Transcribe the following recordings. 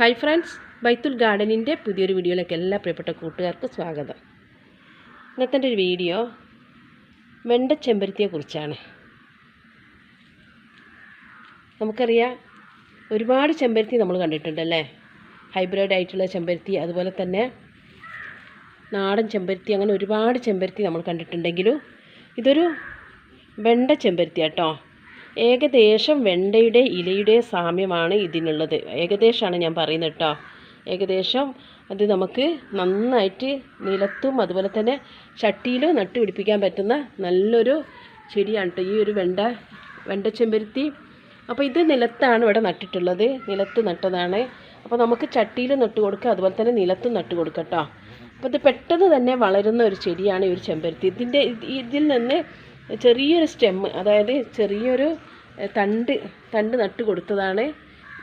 Hi friends ബൈത്തുൽ ഗാർഡനിന്റെ പുതിയൊരു വീഡിയോയിലേക്ക് എല്ലാ പ്രിയപ്പെട്ട കൂട്ടുകാർക്കും സ്വാഗതം. ഇന്നത്തെ ഒരു വീഡിയോ വെണ്ട ചെമ്പരത്തിയെക്കുറിച്ചാണ് നമുക്കറിയാം ഒരുപാട് ചെമ്പരത്തി നമ്മൾ കണ്ടിട്ടുണ്ടല്ലേ ഹൈബ്രിഡ് ആയിട്ടുള്ള ചെമ്പരത്തി അതുപോലെ തന്നെ നാടൻ ചെമ്പരത്തി അങ്ങനെ ഒരുപാട് ചെമ്പരത്തി നമ്മൾ കണ്ടിട്ടുണ്ടെങ്കിലും ഇതൊരു വെണ്ട ചെമ്പരത്തി കേട്ടോ ഏകദേശം വെണ്ടയുടെ ഇലയുടെ സാമ്യമാണ് ഇതിനുള്ളത്. ഏകദേശമാണ് ഞാൻ പറയുന്നത് കേട്ടോ ഏകദേശം അത് നമുക്ക് നന്നായിട്ട് നിലത്തും അതുപോലെ തന്നെ ചട്ടിയിലും നട്ടു പിടിപ്പിക്കാൻ പറ്റുന്ന നല്ലൊരു ചെടിയാണ് കേട്ടോ ഈ ഒരു വെണ്ട വെണ്ട ചെമ്പരുത്തി. അപ്പോൾ ഇത് നിലത്താണ് ഇവിടെ നട്ടിട്ടുള്ളത്. നിലത്ത് നട്ടതാണ്. അപ്പോൾ നമുക്ക് ചട്ടിയിൽ നട്ട് കൊടുക്കുക അതുപോലെ തന്നെ നിലത്തും നട്ട് കൊടുക്കാം കേട്ടോ അപ്പോൾ ഇത് പെട്ടെന്ന് തന്നെ വളരുന്ന ഒരു ചെടിയാണ് ഈ ഒരു ചെമ്പരുത്തി. ഇതിന്റെ ഇതിൽ നിന്ന് ചെറിയൊരു സ്റ്റെമ്മ് അതായത് ചെറിയൊരു തണ്ട് തണ്ട് നട്ട് കൊടുത്തതാണ്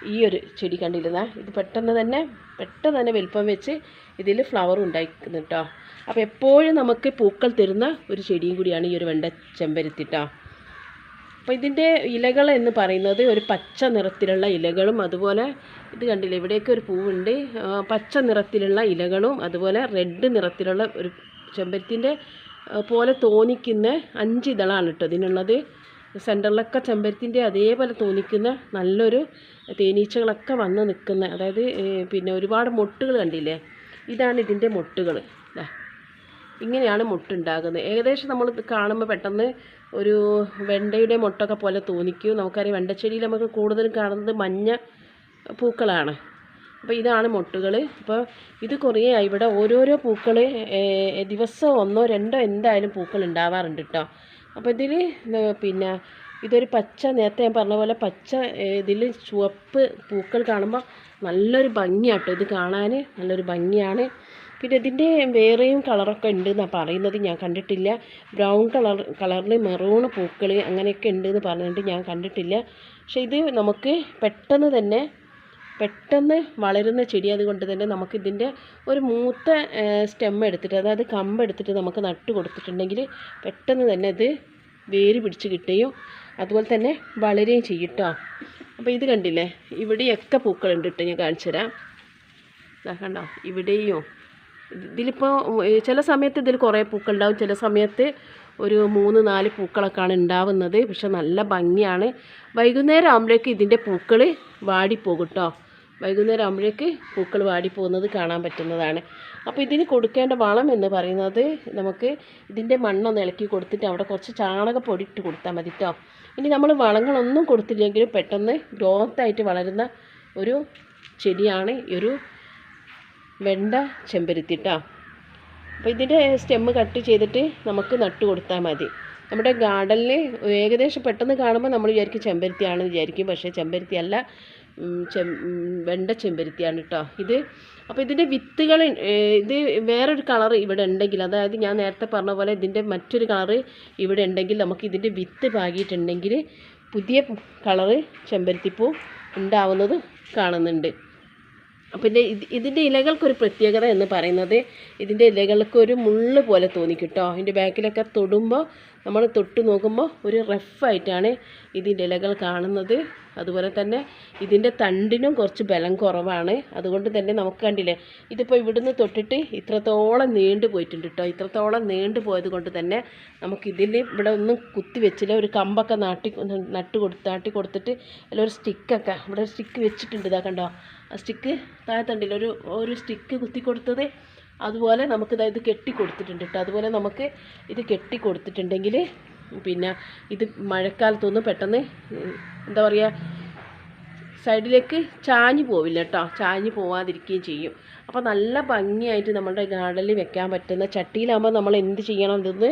ഈ ഒരു ചെടി കണ്ടിരുന്ന ഇത് പെട്ടെന്ന് തന്നെ പെട്ടെന്ന് തന്നെ വലിപ്പം വെച്ച് ഇതിൽ ഫ്ലവർ ഉണ്ടാക്കുന്നു കേട്ടോ അപ്പോൾ എപ്പോഴും നമുക്ക് പൂക്കൾ തരുന്ന ഒരു ചെടിയും കൂടിയാണ് ഈ ഒരു വെണ്ട ചെമ്പരത്തി കേട്ടോ അപ്പോൾ ഇതിന്റെ ഇലകൾ എന്ന് പറയുന്നത് ഒരു പച്ച നിറത്തിലുള്ള ഇലകളും അതുപോലെ ഇത് കണ്ടില്ലേ? ഇവിടെയൊക്കെ ഒരു പൂവുണ്ട്. പച്ച നിറത്തിലുള്ള ഇലകളും അതുപോലെ റെഡ് നിറത്തിലുള്ള ഒരു ചെമ്പരത്തിന്റെ പോലെ തോന്നിക്കുന്ന അഞ്ച് ഇതളാണ് കേട്ടോ. ഇതിനുള്ളത് സെന്ററിലൊക്കെ ചെമ്പരത്തിന്റെ അതേപോലെ തോന്നിക്കുന്ന നല്ലൊരു തേനീച്ചകളൊക്കെ വന്ന് നിൽക്കുന്ന അതായത് പിന്നെ ഒരുപാട് മൊട്ടുകൾ കണ്ടില്ലേ? ഇതാണ് ഇതിന്റെ മൊട്ടുകൾ. ഇങ്ങനെയാണ് മുട്ടുണ്ടാകുന്നത്. ഏകദേശം നമ്മൾ കാണുമ്പോൾ പെട്ടെന്ന് ഒരു വെണ്ടയുടെ മുട്ടൊക്കെ പോലെ തോന്നിക്കും. നമുക്കറിയാം വെണ്ടച്ചെടിയിൽ നമുക്ക് കൂടുതലും കാണുന്നത് മഞ്ഞ പൂക്കളാണ്. അപ്പോൾ ഇതാണ് മൊട്ടുകൾ അപ്പോൾ ഇത് കുറേ ഇവിടെ ഓരോരോ പൂക്കൾ ദിവസം ഒന്നോ രണ്ടോ എന്തായാലും പൂക്കൾ ഉണ്ടാവാറുണ്ട് കേട്ടോ അപ്പോൾ ഇതിൽ പിന്നെ ഇതൊരു പച്ച നേരത്തെ ഞാൻ പറഞ്ഞ പോലെ പച്ച ഇതിൽ ചുവപ്പ് പൂക്കൾ കാണുമ്പോൾ നല്ലൊരു ഭംഗിയാട്ടോ ഇത് കാണാൻ നല്ലൊരു ഭംഗിയാണ്. പിന്നെ ഇതിന്റെ വേറെയും കളറൊക്കെ ഉണ്ട് എന്നാണ് പറയുന്നത്. ഞാൻ കണ്ടിട്ടില്ല. ബ്രൗൺ കളർ കളറിൽ മെറൂൺ പൂക്കൾ അങ്ങനെയൊക്കെ ഉണ്ട് എന്ന് പറഞ്ഞിട്ട് ഞാൻ കണ്ടിട്ടില്ല. പക്ഷേ ഇത് നമുക്ക് പെട്ടെന്ന് തന്നെ പെട്ടെന്ന് വളരുന്ന ചെടി അതുകൊണ്ട് തന്നെ നമുക്ക് ഇതിന്റെ ഒരു മൂത്ത സ്റ്റെം എടുത്തിട്ട് അതായത് കമ്പ് എടുത്തിട്ട് നമുക്ക് നട്ട് കൊടുത്തിട്ടുണ്ടെങ്കിൽ പെട്ടെന്ന് തന്നെ ഇത് വേര് പിടിച്ച് കിട്ടുകയും അതുപോലെ തന്നെ വളരുകയും ചെയ്യും കേട്ടോ. അപ്പോൾ ഇത് കണ്ടില്ലേ? ഇവിടെയൊക്കെ പൂക്കളുണ്ട് കേട്ടോ ഞാൻ കാണിച്ചു തരാം. കണ്ടോ? ഇവിടെയും. ഇതിലിപ്പോൾ ചില സമയത്ത് ഇതിൽ കുറേ പൂക്കളുണ്ടാവും. ചില സമയത്ത് ഒരു മൂന്ന് നാല് പൂക്കളൊക്കെയാണ് ഉണ്ടാവുന്നത്. പക്ഷെ നല്ല ഭംഗിയാണ്. വൈകുന്നേരം ആകുമ്പോഴേക്ക് ഇതിന്റെ പൂക്കൾ വാടിപ്പോകും കേട്ടോ. വൈകുന്നേരം ആകുമ്പോഴേക്ക് പൂക്കൾ വാടിപ്പോകുന്നത് കാണാൻ പറ്റുന്നതാണ്. അപ്പോൾ ഇതിന് കൊടുക്കേണ്ട വളം എന്ന് പറയുന്നത് നമുക്ക് ഇതിന്റെ മണ്ണൊന്ന് ഇളക്കി കൊടുത്തിട്ട് അവിടെ കുറച്ച് ചാണകപ്പൊടി ഇട്ട് കൊടുത്താൽ മതി കേട്ടോ ഇനി നമ്മൾ വളങ്ങളൊന്നും കൊടുത്തില്ലെങ്കിലും പെട്ടെന്ന് ഗ്രോത്തായിട്ട് വളരുന്ന ഒരു ചെടിയാണ് ഒരു വെണ്ട ചെമ്പരുത്തി കേട്ടോ അപ്പോൾ ഇതിന്റെ സ്റ്റെമ്മ് കട്ട് ചെയ്തിട്ട് നമുക്ക് നട്ട് കൊടുത്താൽ മതി. നമ്മുടെ ഗാർഡനിൽ ഏകദേശം പെട്ടെന്ന് കാണുമ്പോൾ നമ്മൾ വിചാരിക്കും ചെമ്പരത്തിയാണെന്ന് വിചാരിക്കും. പക്ഷേ ചെമ്പരത്തി അല്ല ഉം, ചെം ഉം, വെണ്ട ചെമ്പരത്തിയാണ് കേട്ടോ ഇത്. അപ്പോൾ ഇതിന്റെ വിത്തുകൾ ഇത് വേറൊരു കളർ ഇവിടെ ഉണ്ടെങ്കിൽ അതായത് ഞാൻ നേരത്തെ പറഞ്ഞ പോലെ ഇതിന്റെ മറ്റൊരു കളറ് ഇവിടെ ഉണ്ടെങ്കിൽ നമുക്ക് ഇതിന്റെ വിത്ത് പാകിയിട്ടുണ്ടെങ്കിൽ പുതിയ കളറ് ചെമ്പരത്തിപ്പൂ ഉണ്ടാവുന്നത് കാണുന്നുണ്ട്. പിന്നെ ഇത് ഇതിന്റെ ഇലകൾക്കൊരു പ്രത്യേകത എന്ന് പറയുന്നത് ഇതിന്റെ ഇലകൾക്കൊരു മുള്ള് പോലെ തോന്നിക്കും കേട്ടോ ഇതിന്റെ ബാക്കിലൊക്കെ തൊടുമ്പോൾ നമ്മൾ തൊട്ട് നോക്കുമ്പോൾ ഒരു റഫായിട്ടാണ് ഇതിന്റെ ഇലകൾ കാണുന്നത്. അതുപോലെ തന്നെ ഇതിന്റെ തണ്ടിനും കുറച്ച് ബലം കുറവാണ്. അതുകൊണ്ട് തന്നെ നമുക്ക് കണ്ടില്ലേ ഇതിപ്പോൾ ഇവിടുന്ന് തൊട്ടിട്ട് ഇത്രത്തോളം നീണ്ടു പോയിട്ടുണ്ട് കേട്ടോ ഇത്രത്തോളം നീണ്ടു പോയത് കൊണ്ട് തന്നെ നമുക്കിതിൽ ഇവിടെ ഒന്നും കുത്തി വെച്ചില്ല ഒരു കമ്പൊക്കെ നാട്ടി നട്ട് കൊടുത്ത് നാട്ടി കൊടുത്തിട്ട് അല്ല ഒരു സ്റ്റിക്കൊക്കെ ഇവിടെ സ്റ്റിക്ക് വെച്ചിട്ടുണ്ട് ഇതാ കണ്ടോ? ആ സ്റ്റിക്ക് താഴത്തുണ്ടില്ല ഒരു ഒരു സ്റ്റിക്ക് കുത്തി കൊടുത്തത് അതുപോലെ നമുക്ക് ഇതാ കെട്ടി കൊടുത്തിട്ടുണ്ട് കേട്ടോ. അതുപോലെ നമുക്ക് ഇത് കെട്ടി കൊടുത്തിട്ടുണ്ടെങ്കിൽ പിന്നെ ഇത് മഴക്കാലത്തൊന്നും പെട്ടെന്ന് എന്താ പറയുക സൈഡിലേക്ക് ചാഞ്ഞു പോവില്ല കേട്ടോ. ചാഞ്ഞു പോവാതിരിക്കുകയും ചെയ്യും. അപ്പോൾ നല്ല ഭംഗിയായിട്ട് നമ്മുടെ ഗാർഡനിൽ വെക്കാൻ പറ്റുന്ന ചട്ടിയിലാകുമ്പോൾ നമ്മൾ എന്ത് ചെയ്യണം ഇതൊന്ന്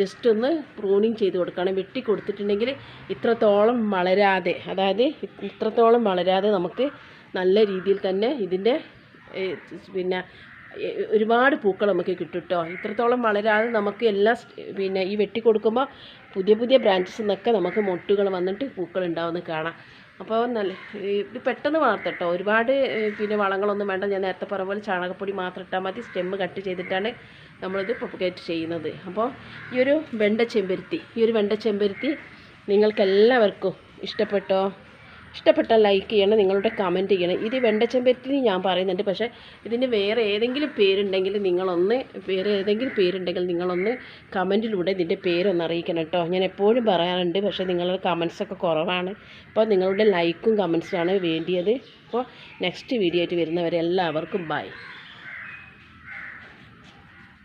ജസ്റ്റ് ഒന്ന് പ്രൂണിങ് ചെയ്ത് കൊടുക്കണം. വെട്ടി കൊടുത്തിട്ടുണ്ടെങ്കിൽ ഇത്രത്തോളം വളരാതെ അതായത് ഇത്രത്തോളം വളരാതെ നമുക്ക് നല്ല രീതിയിൽ തന്നെ ഇതിന്റെ പിന്നെ ഒരുപാട് പൂക്കൾ നമുക്ക് കിട്ടും കേട്ടോ ഇത്രത്തോളം വളരാതെ നമുക്ക് എല്ലാ പിന്നെ ഈ വെട്ടി കൊടുക്കുമ്പോൾ പുതിയ പുതിയ ബ്രാഞ്ചസ് നിന്നൊക്കെ നമുക്ക് മൊട്ടുകൾ വന്നിട്ട് പൂക്കൾ ഉണ്ടാവുമെന്ന് കാണാം. അപ്പോൾ നല്ല ഇത് പെട്ടെന്ന് വളർത്തട്ടോ. ഒരുപാട് പിന്നെ വളങ്ങളൊന്നും വേണ്ട. ഞാൻ നേരത്തെ പറഞ്ഞ പോലെ ചാണകപ്പൊടി മാത്രം ഇട്ടാൽ മതി. സ്റ്റെമ്മ് കട്ട് ചെയ്തിട്ടാണ് നമ്മളിത് പ്രൊപ്പഗേറ്റ് ചെയ്യുന്നത്. അപ്പോൾ ഈ ഒരു വെണ്ട ചെമ്പരുത്തി ഈ ഒരു വെണ്ട ചെമ്പരുത്തി നിങ്ങൾക്കെല്ലാവർക്കും ഇഷ്ടപ്പെട്ടോ? ഇഷ്ടപ്പെട്ടാൽ ലൈക്ക് ചെയ്യണം നിങ്ങളുടെ കമന്റ് ചെയ്യണം. ഇത് എന്ന് ഞാൻ പറയുന്നുണ്ട്. പക്ഷേ ഇതിന് വേറെ ഏതെങ്കിലും പേരുണ്ടെങ്കിൽ നിങ്ങളൊന്ന് വേറെ ഏതെങ്കിലും പേരുണ്ടെങ്കിൽ നിങ്ങളൊന്ന് കമന്റിലൂടെ ഇതിന്റെ പേരൊന്ന് അറിയിക്കണം കേട്ടോ. ഞാൻ എപ്പോഴും പറയാറുണ്ട് പക്ഷേ നിങ്ങളുടെ കമൻസൊക്കെ കുറവാണ്. അപ്പോൾ നിങ്ങളുടെ ലൈക്കും കമൻസുമാണ് വേണ്ടിയത്. അപ്പോൾ നെക്സ്റ്റ് വീഡിയോ ആയിട്ട് വരുന്നവരെ എല്ലാവർക്കും ബൈ